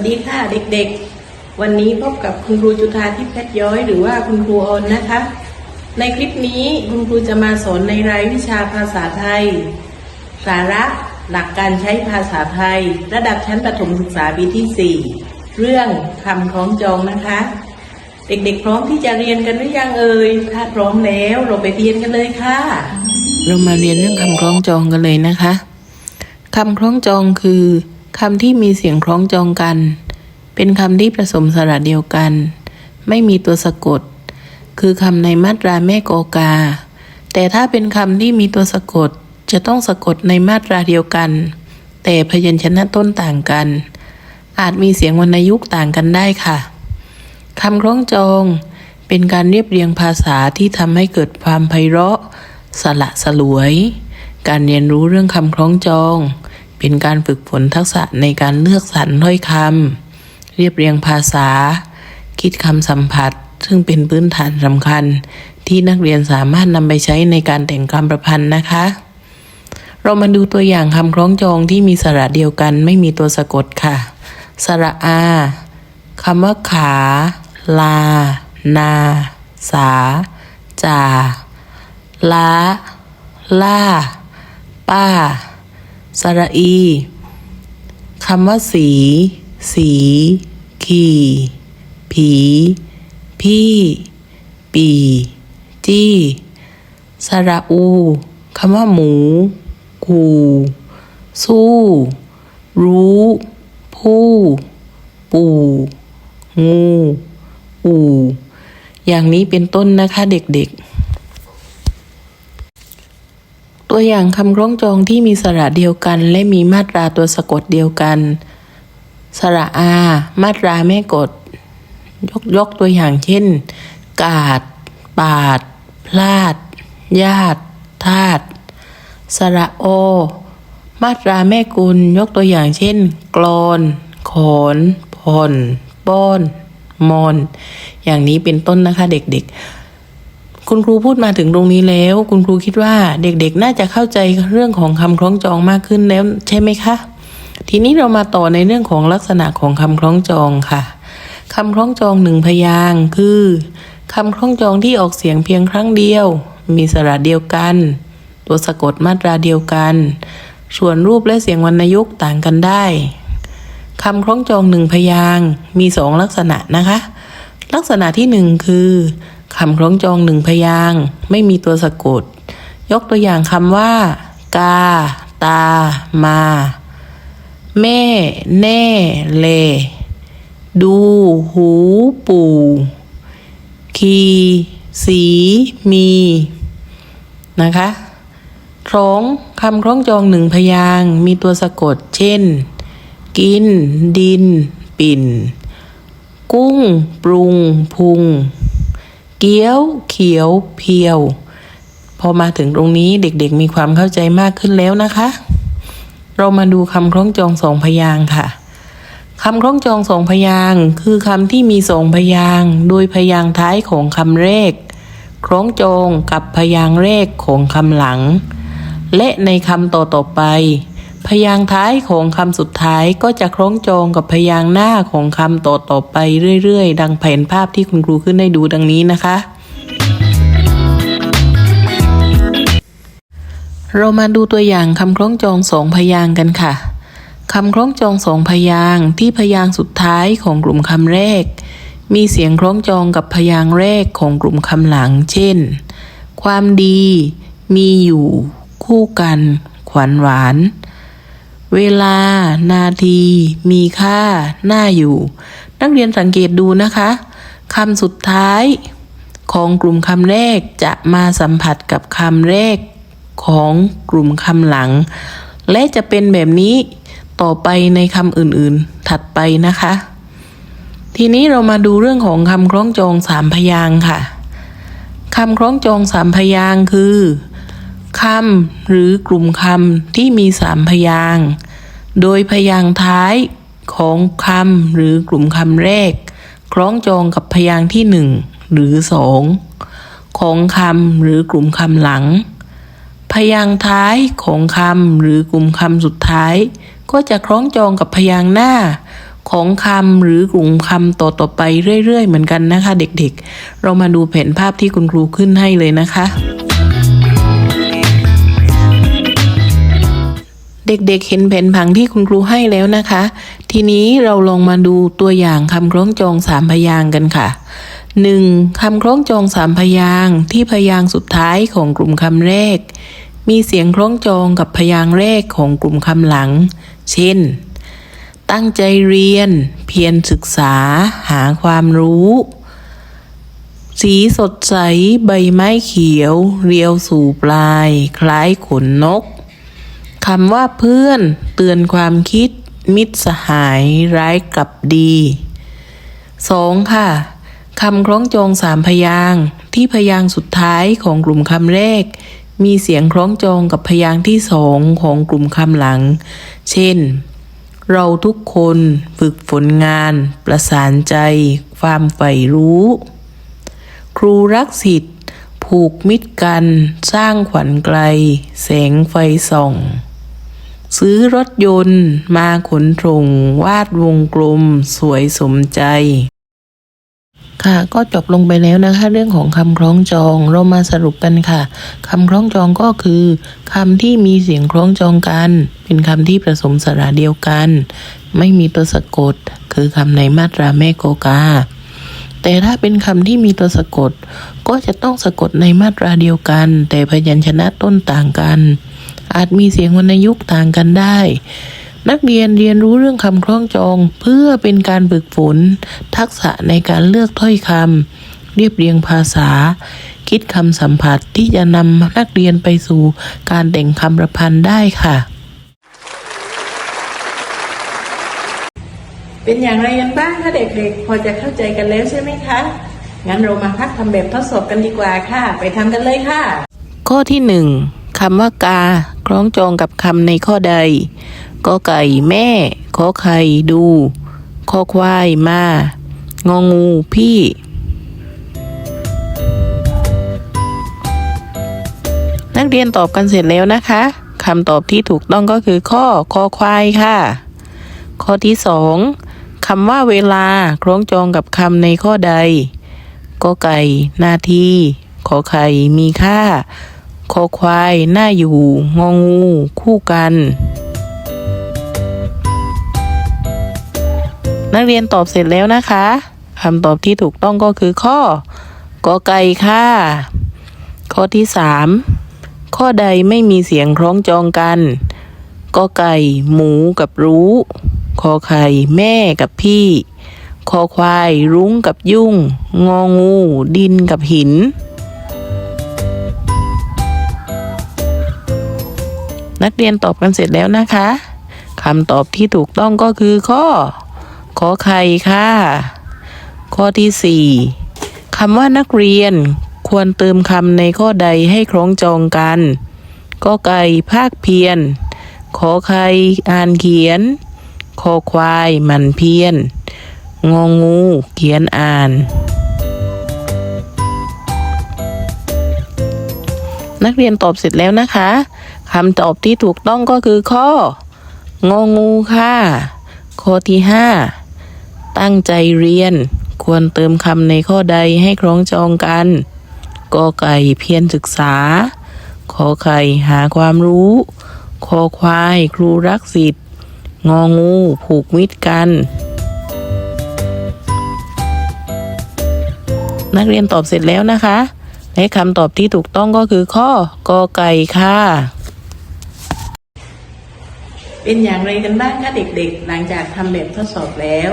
สดีค่ะเด็กๆ วันนี้พบกับคุณครูจุธาทิพย์เพชรย้อยหรือว่าคุณครูออนนะคะ ในคลิปนี้คุณครูจะมาสอนในรายวิชาภาษาไทย สาระหลักการใช้ภาษาไทย ระดับชั้นประถมศึกษาปีที่ 4 เรื่องคำคล้องจองนะคะ เด็กๆ พร้อมที่จะเรียนกันหรือยังเอ่ยถ้าพร้อมแล้วเราไปเรียนกันเลยค่ะ เรามาเรียนเรื่องคำคล้องจองกันเลยนะคะคำคล้องจองคือ คำที่มีเสียงคล้องจองกัน เป็นคำที่ผสมสระเดียวกัน ไม่มีตัวสะกด คือคำในมาตราแม่กอกา แต่ถ้าเป็นคำที่มีตัวสะกดจะต้องสะกดในมาตราเดียวกัน แต่พยัญชนะต้นต่างกัน อาจมีเสียงวรรณยุกต์ต่างกันได้ค่ะคำคล้องจอง เป็นการเรียบเรียงภาษาที่ทำให้เกิดความไพเราะ สละสลวย การเรียนรู้เรื่องคำคล้องจอง เป็นการฝึกฝนทักษะในการเลือกสรรถ้อยคำเรียบเรียงภาษา คิดคำสัมผัส ซึ่งเป็นพื้นฐานสำคัญ ที่นักเรียนสามารถนำไปใช้ในการแต่งคำประพันธ์นะคะ เรามาดูตัวอย่างคำคล้องจองที่มีสระเดียวกันไม่มีตัวสะกดค่ะ สระอาคำว่าขา ลา นา สา จา ล้า ล่า ป้า สระอีคำว่าสี สี ขี่ ผี พี่ ปี จี้สระอูคำว่าหมู กู สู้ รู้ ผู้ ปู่ งู อู่ อย่างนี้เป็นต้นนะคะเด็กๆ ตัวอย่างคำคล้องจองที่มีสระเดียวกัน และมีมาตราตัวสะกดเดียวกัน สระอา มาตราแม่กด ยกยกตัวอย่างเช่น กาด ปาด พลาด ญาติธาตุสระโอ มาตราแม่กุล ยกตัวอย่างเช่น กรอนขนผ่อนป้อนมอน อย่างนี้เป็นต้นนะคะเด็กๆ คุณครูพูดมาถึงตรงนี้แล้ว คุณครูคิดว่าเด็กๆ น่าจะเข้าใจเรื่องของคำคล้องจองมากขึ้นแล้วใช่ไหมคะ ทีนี้เรามาต่อในเรื่องของลักษณะของคำคล้องจองค่ะคำคล้องจองหนึ่งพยางค์คือคำคล้องจองที่ออกเสียงเพียงครั้งเดียว มีสระเดียวกัน ตัวสะกดมาตราเดียวกัน ส่วนรูปและเสียงวรรณยุกต์ต่างกันได้คำคล้องจองหนึ่งพยางค์มีสองลักษณะนะคะ ลักษณะที่หนึ่งคือ คำคล้องจองหนึ่งพยางไม่มีตัวสะกด ยกตัวอย่างคำว่า กา ตา มาแม่แน่เล ดู หู ปู่ คี สี มี นะคะสองคำคล้องจองหนึ่งพยางมีตัวสะกด เช่น กิน ดิน ปิ่น กุ้ง ปรุง พุง เกี๊ยว เขียว เพียว พอมาถึงตรงนี้เด็กๆมีความเข้าใจมากขึ้นแล้วนะคะ เรามาดูคำคล้องจองสองพยางค่ะคำคล้องจองสองพยางคือคำที่มีสองพยางโดยพยางท้ายของคำแรกคล้องจองกับพยางค์แรกของคำหลัง และในคำต่อต่อๆไป พยางค์ท้ายของคำสุดท้ายก็จะคล้องจองกับพยางค์หน้าของคำต่อต่อไปเรื่อยๆ ดังแผนภาพที่คุณครูขึ้นให้ดูดังนี้นะคะ เรามาดูตัวอย่างคำคล้องจองสองพยางค์กันค่ะคำคล้องจองสองพยางค์ที่พยางค์สุดท้ายของกลุ่มคำแรก มีเสียงคล้องจองกับพยางค์แรกของกลุ่มคำหลัง เช่น ความดี มีอยู่ คู่กัน ขวัญหวาน เวลา นาที มีค่าน่าอยู่ นักเรียนสังเกตดูนะคะคำสุดท้าย ของกลุ่มคำแรกจะมาสัมผัสกับคำแรกของกลุ่มคำหลัง และจะเป็นแบบนี้ต่อไปในคำอื่นๆ ถัดไปนะคะ ทีนี้เรามาดูเรื่องของคำคล้องจองสามพยางค่ะคำคล้องจองสามพยางคือ คำหรือกลุ่มคำที่มีสามพยางค์โดยพยางค์ท้ายของคำหรือกลุ่มคำแรก คล้องจองกับพยางค์ที่หนึ่งหรือสองของคำหรือกลุ่มคำหลัง พยางค์ท้ายของคำหรือกลุ่มคำสุดท้าย ก็จะคล้องจองกับพยางค์หน้าของคำหรือกลุ่มคำต่อๆไปเรื่อย ๆ เหมือนกันนะคะ เด็กๆ เรามาดูแผนภาพที่คุณครูขึ้นให้เลยนะคะ เด็กๆเห็นแผนผังที่คุณครูให้แล้วนะคะ ทีนี้เราลองมาดูตัวอย่างคำคล้องจองสามพยางกันค่ะ 1. คำคล้องจองสามพยางที่พยางสุดท้ายของกลุ่มคำแรก มีเสียงคล้องจองกับพยางแรกของกลุ่มคำหลัง เช่น ตั้งใจเรียน เพียรศึกษา หาความรู้ สีสดใส ใบไม้เขียว เรียวสู่ปลาย คล้ายขนนก คำว่าเพื่อนเตือนความคิด มิตรสหายร้ายกับดีสองค่ะคำคล้องจองสามพยางที่พยางสุดท้ายของกลุ่มคำแรก มีเสียงคล้องจองกับพยางที่สองของกลุ่มคำหลัง เช่น เราทุกคนฝึกฝนงาน ประสานใจ ความใฝ่รู้ ครูรักสิทธิ์ผูกมิตรกัน สร้างขวัญไกล แสงไฟส่อง ซื้อรถยนต์มาขนส่งวาดวงกลม สวยสมใจ ค่ะก็จบลงไปแล้วนะคะ เรื่องของคำคล้องจองเรามาสรุปกันค่ะคำคล้องจองก็คือคำที่มีเสียงคล้องจองกัน เป็นคำที่ผสมสระเดียวกัน ไม่มีตัวสะกด คือคำในมาตราแม่โกกาแต่ถ้าเป็นคำที่มีตัวสะกด ก็จะต้องสะกดในมาตราเดียวกัน แต่พยัญชนะต้นต่างกัน อาจมีเสียงวรรณยุกต์ต่างกันได้ นักเรียนเรียนรู้เรื่องคำคล้องจอง เพื่อเป็นการฝึกฝน ทักษะในการเลือกถ้อยคำเรียบเรียงภาษา คิดคำสัมผัสที่จะนำนักเรียนไปสู่การแต่งคำประพันธ์ได้ค่ะ เป็นอย่างไรกันบ้างคะเด็กๆ พอจะเข้าใจกันแล้วใช่ไหมคะงั้นเรามาพักทำแบบทดสอบกันดีกว่าค่ะ ไปทำกันเลยค่ะ ข้อที่หนึ่ง คำว่ากา คล้องจองกับคำในข้อใดก็ไก่แม่ขอไข่ดูข้อควายมางองูพี่ นักเรียนตอบกันเสร็จแล้วนะคะคำตอบที่ถูกต้องก็คือข้อคอควายค่ะ ข้อที่สองคำว่าเวลาคล้องจองกับคำในข้อใดก็ไก่ นาทีขอไข่มีค่า คอควาย หน้าอยู่ งองู คู่กัน นักเรียนตอบเสร็จแล้วนะคะคำตอบที่ถูกต้องก็คือข้อกอไก่ค่ะ ข้อที่สามข้อใดไม่มีเสียงคล้องจองกันกอไก่ หมูกับรู้คอไข่ แม่กับพี่ คอควาย รุ้งกับยุ่ง งองู ดินกับหิน นักเรียนตอบกันเสร็จแล้วนะคะคำตอบที่ถูกต้องก็คือข้อ ขอไข่ค่ะ ข้อที่สี่คำว่านักเรียนควรเติมคำในข้อใดให้คล้องจองกัน ก็ไก่ภาคเพียรขอไข่อ่านเขียน คอควายมันเพียรงองู เขียนอ่านนักเรียนตอบเสร็จแล้วนะคะ คำตอบที่ถูกต้องก็คือข้ององูค่ะ ข้อที่ห้าตั้งใจเรียน ควรเติมคำในข้อใดให้คล้องจองกันกอไก่เพียรศึกษา ขอไข่หาความรู้คอควายครูรักสิทธิ์งองูผูกมิตรกัน นักเรียนตอบเสร็จแล้วนะคะ และคำตอบที่ถูกต้องก็คือข้อกอไก่ค่ะ เป็นอย่างไรกันบ้างคะเด็กๆ หลังจากทำแบบทดสอบแล้ว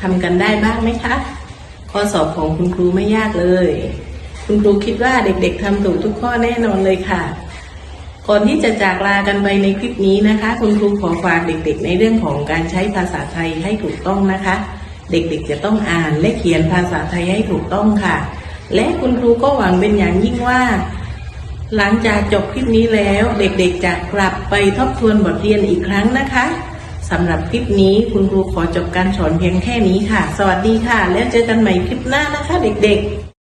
ทำกันได้บ้างไหมคะข้อสอบของคุณครูไม่ยากเลย คุณครูคิดว่าเด็กๆทำถูกทุกข้อแน่นอนเลยค่ะ ก่อนที่จะจากลากันไปในคลิปนี้นะคะ คุณครูขอฝากเด็กๆ ในเรื่องของการใช้ภาษาไทยให้ถูกต้องนะคะ เด็กๆจะต้องอ่านและเขียนภาษาไทยให้ถูกต้องค่ะ และคุณครูก็หวังเป็นอย่างยิ่งว่า หลังจากจบคลิปนี้แล้วเด็กๆจะกลับไปทบทวนบทเรียนอีกครั้งนะคะสำหรับคลิปนี้คุณครูขอจบการสอนเพียงแค่นี้ค่ะ สวัสดีค่ะ แล้วเจอกันใหม่คลิปหน้านะคะเด็กๆ